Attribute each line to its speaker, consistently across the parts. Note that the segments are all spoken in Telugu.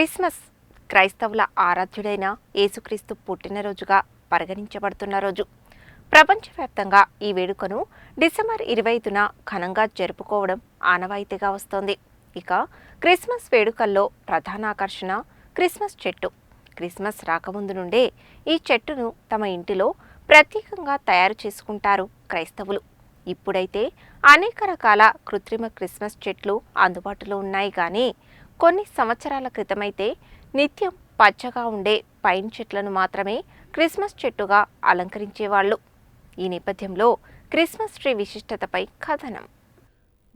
Speaker 1: క్రిస్మస్ క్రైస్తవుల ఆరాధ్యుడైన యేసుక్రీస్తు పుట్టినరోజుగా పరిగణించబడుతున్న రోజు. ప్రపంచవ్యాప్తంగా ఈ వేడుకను డిసెంబర్ ఇరవై ఐదున ఘనంగా జరుపుకోవడం ఆనవాయితీగా వస్తోంది. ఇక క్రిస్మస్ వేడుకల్లో ప్రధాన ఆకర్షణ క్రిస్మస్ చెట్టు. క్రిస్మస్ రాకముందు నుండే ఈ చెట్టును తమ ఇంటిలో ప్రత్యేకంగా తయారు చేసుకుంటారు క్రైస్తవులు. ఇప్పుడైతే అనేక రకాల కృత్రిమ క్రిస్మస్ చెట్లు అందుబాటులో ఉన్నాయి కానీ కొన్ని సంవత్సరాల క్రితమైతే నిత్యం పచ్చగా ఉండే పైన్ చెట్లను మాత్రమే క్రిస్మస్ చెట్టుగా అలంకరించేవాళ్ళు. ఈ నేపథ్యంలో క్రిస్మస్ ట్రీ విశిష్టతపై కథనం.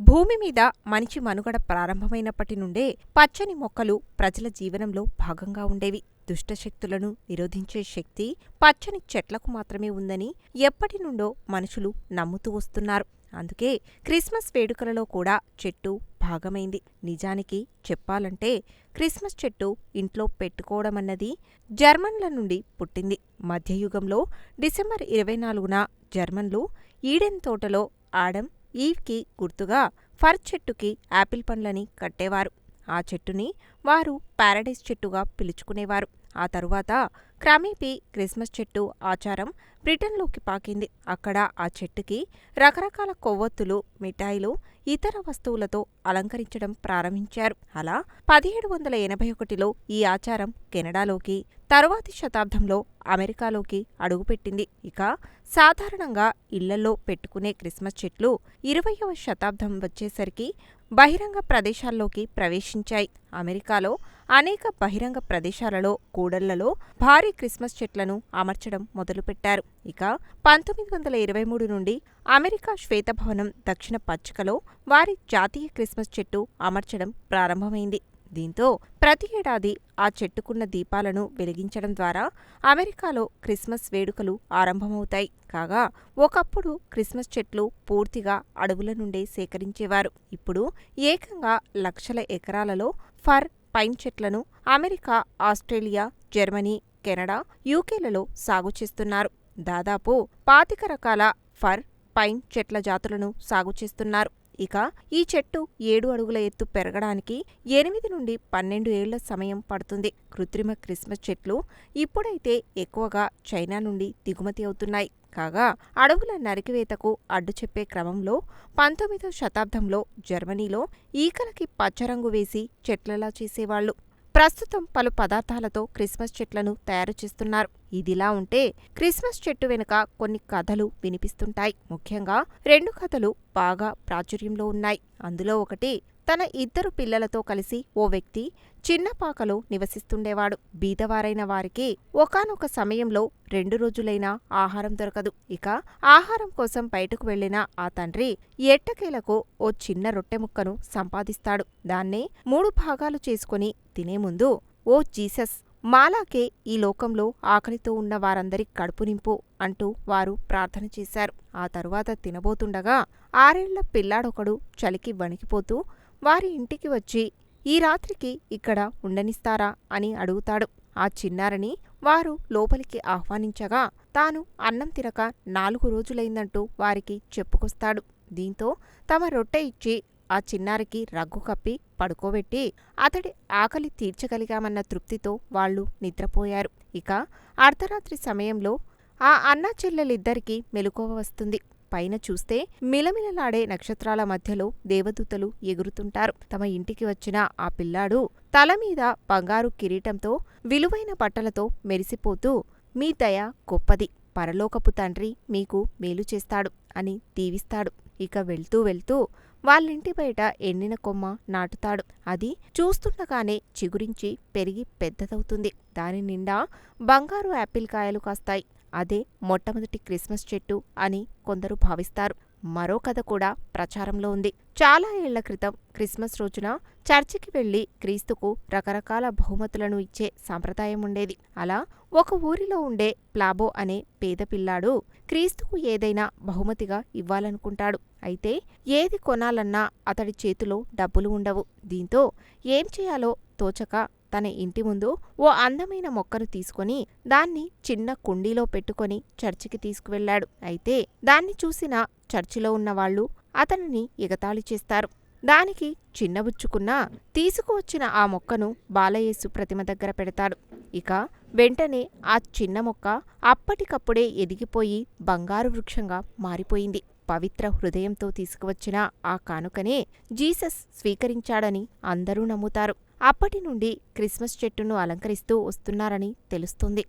Speaker 2: భూమి మీద మనిషి మనుగడ ప్రారంభమైనప్పటి నుండే పచ్చని మొక్కలు ప్రజల జీవనంలో భాగంగా ఉండేవి. దుష్టశక్తులను నిరోధించే శక్తి పచ్చని చెట్లకు మాత్రమే ఉందని ఎప్పటి నుండో మనుషులు నమ్ముతూ వస్తున్నారు. అందుకే క్రిస్మస్ వేడుకలలో కూడా చెట్టు భాగమైంది. నిజానికి చెప్పాలంటే క్రిస్మస్ చెట్టు ఇంట్లో పెట్టుకోవడమన్నది జర్మన్ల నుండి పుట్టింది. మధ్యయుగంలో డిసెంబర్ ఇరవై నాలుగున జర్మన్లు ఈడెన్ తోటలో ఆడం ఈవ్కి గుర్తుగా ఫర్ చెట్టుకి యాపిల్ పండ్లని కట్టేవారు. ఆ చెట్టుని వారు పారడైజ్ చెట్టుగా పిలుచుకునేవారు. ఆ తరువాత క్రమేపీ క్రిస్మస్ చెట్టు ఆచారం బ్రిటన్లోకి పాకింది. అక్కడ ఆ చెట్టుకి రకరకాల కొవ్వొత్తులు మిఠాయిలు ఇతర వస్తువులతో అలంకరించడం ప్రారంభించారు. అలా పదిహేడు వందల ఎనభై ఒకటిలో ఈ ఆచారం కెనడాలోకి తరువాతి శతాబ్దంలో అమెరికాలోకి అడుగుపెట్టింది. ఇక సాధారణంగా ఇళ్ళలో పెట్టుకునే క్రిస్మస్ చెట్లు ఇరవయవ శతాబ్దం వచ్చేసరికి బహిరంగ ప్రదేశాల్లోకి ప్రవేశించాయి. అమెరికాలో అనేక బహిరంగ ప్రదేశాలలో కూడళ్ళలో భారీ క్రిస్మస్ చెట్లను అమర్చడం మొదలుపెట్టారు. ఇక పంతొమ్మిది వందల ఇరవై మూడు నుండి అమెరికా శ్వేతభవనం దక్షిణ పచ్చికలో వారి జాతీయ క్రిస్మస్ చెట్టు అమర్చడం ప్రారంభమైంది. దీంతో ప్రతి ఏడాది ఆ చెట్టుకున్న దీపాలను వెలిగించడం ద్వారా అమెరికాలో క్రిస్మస్ వేడుకలు ఆరంభమవుతాయి. కాగా ఒకప్పుడు క్రిస్మస్ చెట్లు పూర్తిగా అడవుల నుండే సేకరించేవారు. ఇప్పుడు ఏకంగా లక్షల ఎకరాలలో ఫర్ పైన్ చెట్లను అమెరికా ఆస్ట్రేలియా జర్మనీ కెనడా యూకేలలో సాగు చేస్తున్నారు. దాదాపు పాతిక రకాల ఫర్ పైన్ చెట్ల జాతులను సాగు చేస్తున్నారు. ఇక ఈ చెట్టు ఏడు అడుగుల ఎత్తు పెరగడానికి ఎనిమిది నుండి పన్నెండు ఏళ్ళ సమయం పడుతుంది. కృత్రిమ క్రిస్మస్ చెట్లు ఇప్పుడైతే ఎక్కువగా చైనా నుండి దిగుమతి అవుతున్నాయి. కాగా అడవుల నరికివేతకు అడ్డు చెప్పే క్రమంలో పంతొమ్మిదవ శతాబ్దంలో జర్మనీలో ఈకలకి పచ్చరంగు వేసి చెట్లలా చేసేవాళ్ళు ప్రస్తుతం పలు పదార్థాలతో క్రిస్మస్ చెట్లను తయారు చేస్తున్నారు. ఇదిలా ఉంటే క్రిస్మస్ చెట్టు వెనుక కొన్ని కథలు వినిపిస్తుంటాయి. ముఖ్యంగా రెండు కథలు బాగా ప్రాచుర్యంలో ఉన్నాయి. అందులో ఒకటి తన ఇద్దరు పిల్లలతో కలిసి ఓ వ్యక్తి చిన్నపాకలో నివసిస్తుండేవాడు. బీదవారైన వారికి ఒకానొక సమయంలో రెండు రోజులైనా ఆహారం దొరకదు. ఇక ఆహారం కోసం బయటకు వెళ్ళిన ఆ తండ్రి ఎట్టకేలకు ఓ చిన్న రొట్టె ముక్కను సంపాదిస్తాడు. దాన్నే మూడు భాగాలు చేసుకుని తినే ముందు ఓ జీసస్ మాలాకే ఈ లోకంలో ఆకలితో ఉన్న వారందరి కడుపు నింపు అంటూ వారు ప్రార్థన చేశారు. ఆ తరువాత తినబోతుండగా ఆరేళ్ళ పిల్లాడొకడు చలికి వణికిపోతూ వారి ఇంటికి వచ్చి ఈ రాత్రికి ఇక్కడ ఉండనిస్తారా? అని అడుగుతాడు. ఆ చిన్నారని వారు లోపలికి ఆహ్వానించగా తాను అన్నం తినక నాలుగు రోజులైందంటూ వారికి చెప్పుకొస్తాడు. దీంతో తమ రొట్టె ఇచ్చి ఆ చిన్నారికి రగ్గు కప్పి పడుకోబెట్టి అతడి ఆకలి తీర్చగలిగామన్న తృప్తితో వాళ్ళు నిద్రపోయారు. ఇక అర్ధరాత్రి సమయంలో ఆ అన్నా చెల్లెలిద్దరికీ మెలకువ వస్తుంది. పైన చూస్తే మిలమిలలాడే నక్షత్రాల మధ్యలో దేవదూతలు ఎగురుతుంటారు. తమ ఇంటికి వచ్చిన ఆ పిల్లాడు తల మీద బంగారు కిరీటంతో విలువైన బట్టలతో మెరిసిపోతూ మీ దయ గొప్పది. పరలోకపు తండ్రి మీకు మేలు చేస్తాడు అని దీవిస్తాడు. ఇక వెళ్తూ వెళ్తూ వాళ్ళింటి బయట ఎండిన కొమ్మ నాటుతాడు. అది చూస్తుండగానే చిగురించి పెరిగి పెద్దదవుతుంది. దాని నిండా బంగారు యాపిల్ కాయలు కాస్తాయి. అదే మొట్టమొదటి క్రిస్మస్ చెట్టు అని కొందరు భావిస్తారు. మరో కథ కూడా ప్రచారంలో ఉంది. చాలా ఏళ్ళ క్రితం క్రిస్మస్ రోజున చర్చికి వెళ్ళి క్రీస్తుకు రకరకాల బహుమతులను ఇచ్చే సాంప్రదాయం ఉండేది. అలా ఒక ఊరిలో ఉండే ప్లాబో అనే పేద పిల్లాడు క్రీస్తుకు ఏదైనా బహుమతిగా ఇవ్వాలనుకుంటాడు. అయితే ఏది కొనాలన్నా అతడి చేతిలో డబ్బులు ఉండవు. దీంతో ఏం చేయాలో తోచక తన ఇంటి ముందు ఓ అందమైన మొక్కను తీసుకొని దాన్ని చిన్న కుండీలో పెట్టుకొని చర్చికి తీసుకువెళ్ళాడు అయితే దాన్ని చూసిన చర్చిలో ఉన్నవాళ్ళు అతనిని ఎగతాళి చేస్తారు. దానికి చిన్నబుచ్చుకున్నా తీసుకువచ్చిన ఆ మొక్కను బాలయేసు ప్రతిమ దగ్గర పెడతాడు. ఇక వెంటనే ఆ చిన్న మొక్క అప్పటికప్పుడే ఎదిగిపోయి బంగారు వృక్షంగా మారిపోయింది. పవిత్ర హృదయంతో తీసుకువచ్చిన ఆ కానుకనే జీసస్ స్వీకరించాడని అందరూ నమ్ముతారు. అప్పటి నుండి క్రిస్మస్ చెట్టును అలంకరిస్తూ వస్తున్నారని తెలుస్తుంది.